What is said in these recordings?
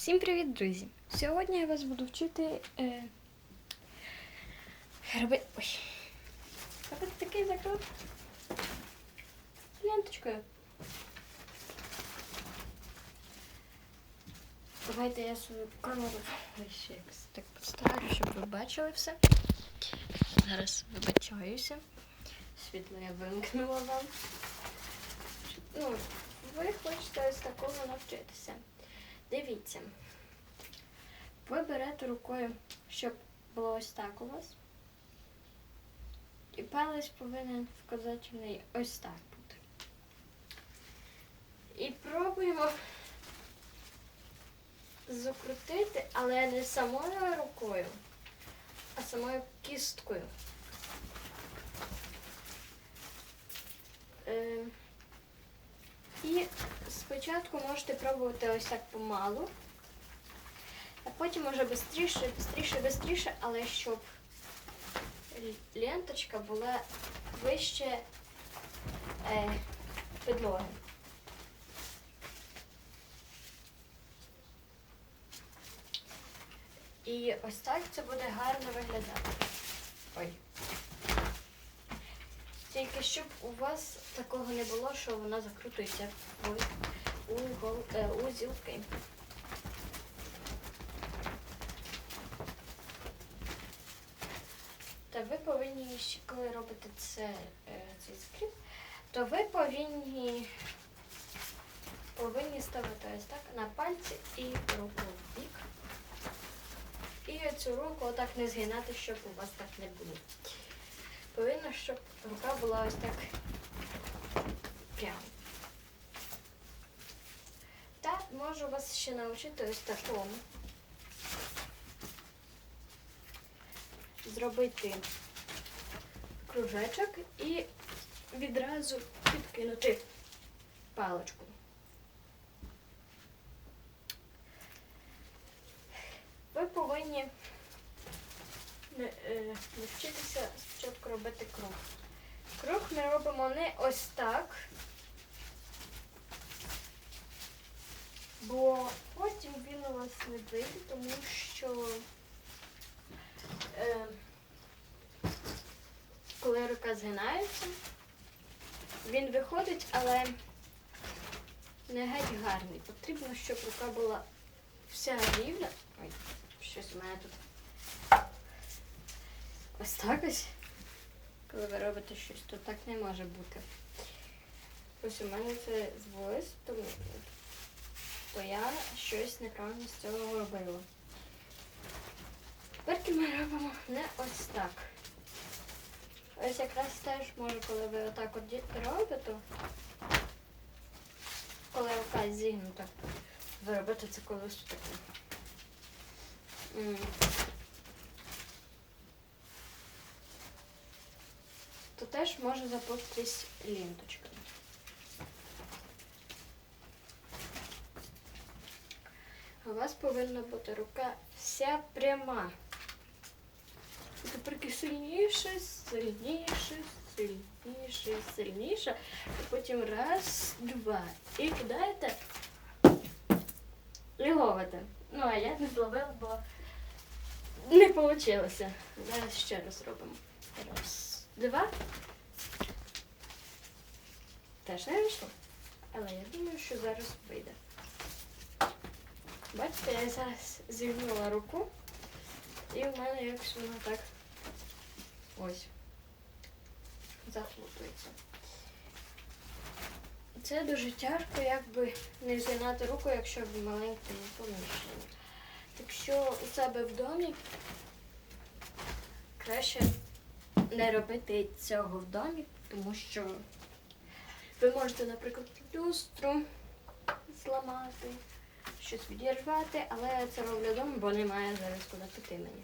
Всім привіт, друзі! Сьогодні я вас буду вчити е, робити. Ой. Робити такий закрут ленточкою. Давайте я свою камеру ще так поставлю, щоб ви бачили все. Зараз вибачаюся. Світло я вимкнула вам. Ну, ви хочете ось такого навчитися. Дивіться. Ви берете рукою, щоб було ось так у вас. І палець повинен вказати в неї ось так бути. І пробуємо закрутити, але не самою рукою, а самою кісткою. Е, і спочатку можете пробувати ось так помалу, а потім може швидше, швидше, швидше, але щоб ленточка була вище е, підлоги. І ось так це буде гарно виглядати. Ой. Тільки щоб у вас такого не було, що вона закрутується угол, е. Та ви повинні, коли робите це, е, цей скріп, то ви повинні, повинні ставити ось так на пальці і руку в бік. І цю руку отак не згинати, щоб у вас так не було. Повинно, щоб рука була ось так прямо. Можу вас ще навчити ось такому. Зробити кружечок і відразу підкинути паличку. Ви повинні е, навчитися спочатку робити круг. Круг ми робимо не ось так, бо потім він у вас не вийде, тому що е, коли рука згинається, він виходить, але не геть гарний. Потрібно, щоб рука була вся рівна. Ой, щось у мене тут. Ось так ось. Коли ви робите щось, то так не може бути. Ось у мене це звось, тому то я щось неправильно з цього робила. Тепер ми робимо не ось так. Ось якраз теж може, коли ви отак от робите, коли рука зігнута, ви робите це колись таке. То теж може запуститись ленточка. У вас повинна бути рука вся пряма. Тепер сильніше, сильніше, сильніше, сильніше. І потім раз, два. І кидаєте і ловите. Ну, а я не зловила, бо не вийшло. Зараз ще раз робимо. Раз, два. Теж не вийшло. Але я думаю, що зараз вийде. Бачите, я зараз зігнула руку, і в мене якось воно так ось заплутується. Це дуже тяжко, якби не зігнати руку, якщо в маленькому поміщенні. Так що у себе в домі краще не робити цього в домі, тому що ви можете, наприклад, люстру зламати, щось відірвати, але я це роблю вдома, бо немає зараз куди піти мені.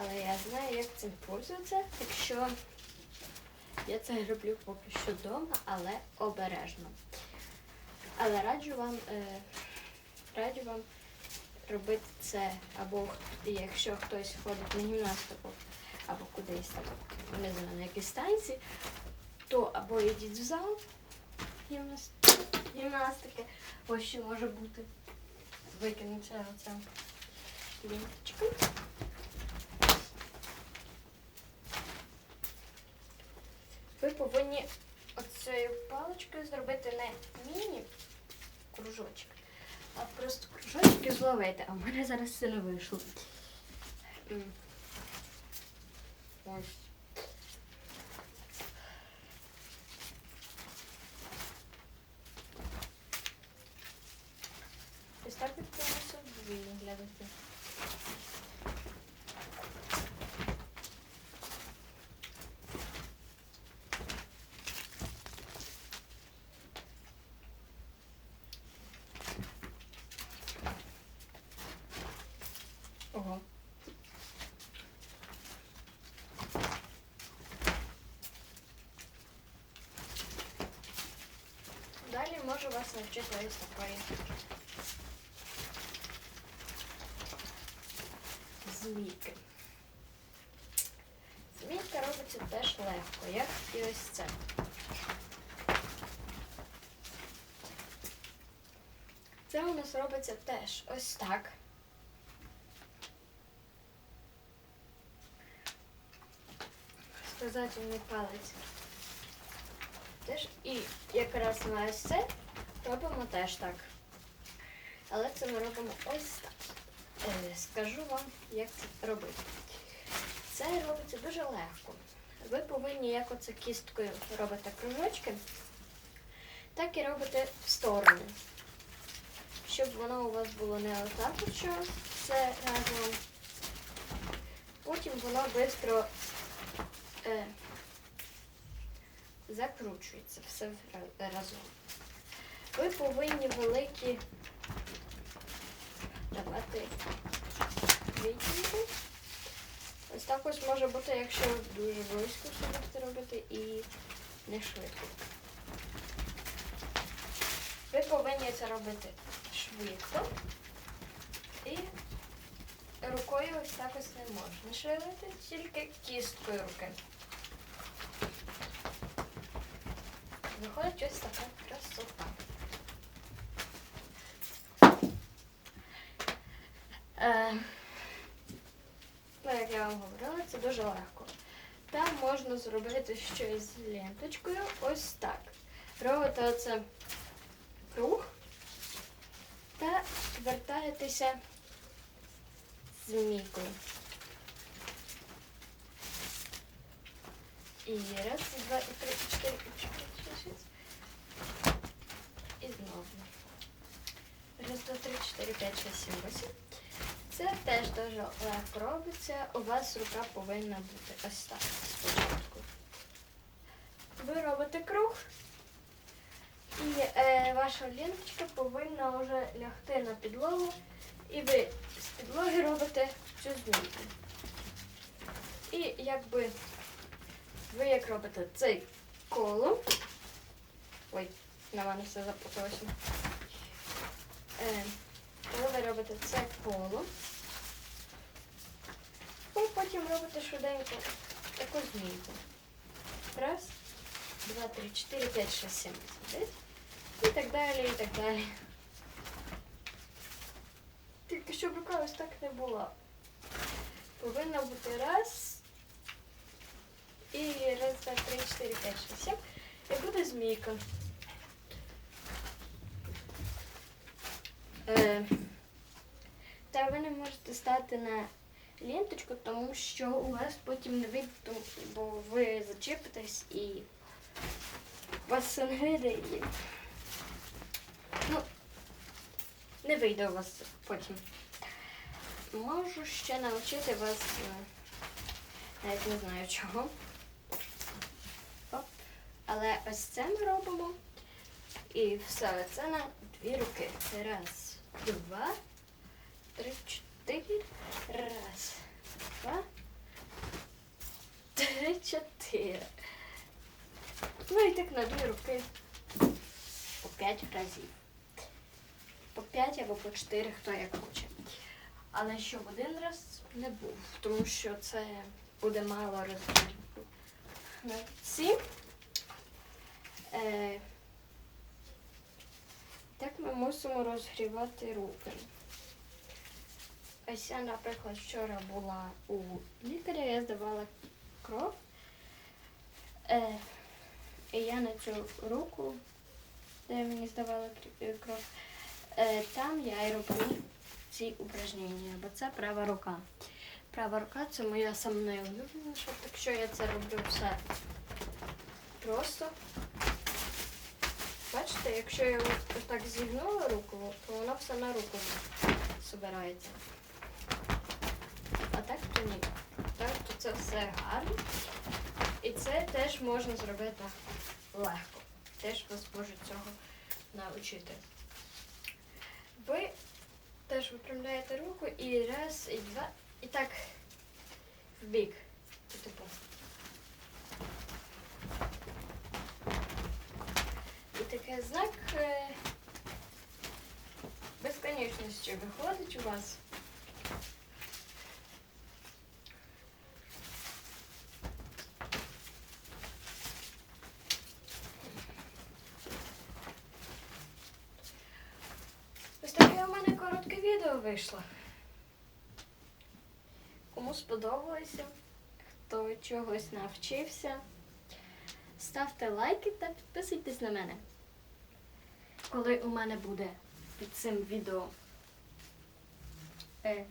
Але я знаю, як цим пользуватися, якщо я це роблю поки що вдома, але обережно. Але раджу вам, е, раджу вам робити це, або якщо хтось ходить на гімнастику, або кудись там, не знаю, на якісь станції, то або йдіть в зал гімнастики, ось що може бути. Викинеться оця лінточка. Ви повинні оцією паличкою зробити не міні кружочок, а просто кружочки зловити. А в мене зараз це не вийшло. Ось. Ось так від цього виглядати. Ого. Далі можу вас навчити ось такої Змійки. Змійка робиться теж легко, як і ось це. Це у нас робиться теж ось так. Сказательний палець. Теж і якраз на ось це робимо теж так. Але це ми робимо ось так. Е, Скажу вам, як це робити. Це робиться дуже легко. Ви повинні, як оце кісткою робите кружочки, так і робите в сторону. Щоб воно у вас було не отак, що все разом. Потім воно швидко е, закручується все разом. Ви повинні великі давати відтінки. Ось так ось може бути, якщо дуже близько все будете робити і не швидко. Ви повинні це робити швидко і рукою ось так ось не можна шевелити, тільки кісткою руки. Виходить ось така красота. Е, ну, як я вам говорила, це дуже легко. Там можна зробити щось з ленточкою ось так. Робите оце круг та вертаєтеся змійкою. І раз, два, і три, і чотири, і п'ять, шість, шість. І знову. Раз, два, три, чотири, п'ять, шість, сім, восім. Це теж дуже легко робиться. У вас рука повинна бути ось так спочатку. Ви робите круг. І е, ваша ленточка повинна вже лягти на підлогу. І ви з підлоги робите цю змійку. І якби ви як робите цей коло. Ой, на мене все запуталося. Е, коли ви робите це коло, ви потім робите швиденько таку змійку. Раз, два, три, чотири, п'ять, шість, сім. І так далі, і так далі. Тільки щоб рука ось так не була. Повинна бути раз. І раз, два, три, чотири, п'ять, шість, сім. І буде змійка. Та ви не можете стати на ленточку, тому що у вас потім не вийде, бо ви зачепитесь і у вас вийде і ну, не вийде у вас потім. Можу ще навчити вас, е, навіть не знаю чого. Оп. Але ось це ми робимо. І все це на дві руки. Раз, два, три, чотири. Раз, два, три, чотири. Ну і так на дві руки по п'ять разів. По п'ять або по чотири, хто як хоче. Але щоб один раз не був, тому що це буде мало розмірів. На ці. Е, ми мусимо розгрівати руки. ось я, наприклад, вчора була у лікаря, я здавала кров. Е, і я на цю руку, де мені здавали е, кров, е, там я і роблю ці упражнення, бо це права рука. Права рука це моя саме найулюбленіша, так що я це роблю все просто. Бачите, якщо я от так зігнула руку, то вона все на руку збирається. А так то ні. Так то це все гарно. І це теж можна зробити легко. Теж вас можуть цього навчити. Ви теж виправляєте руку і раз, і два, і так в бік. Типу. І таке знак е, безконечності виходить у вас. Ось таке у мене коротке відео вийшло. Кому сподобалося, хто чогось навчився, ставте лайки та підписуйтесь на мене. Коли у мене буде під цим відео е,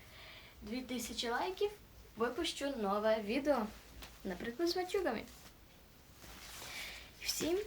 2000 лайків, випущу нове відео, наприклад, з матюгами. Всім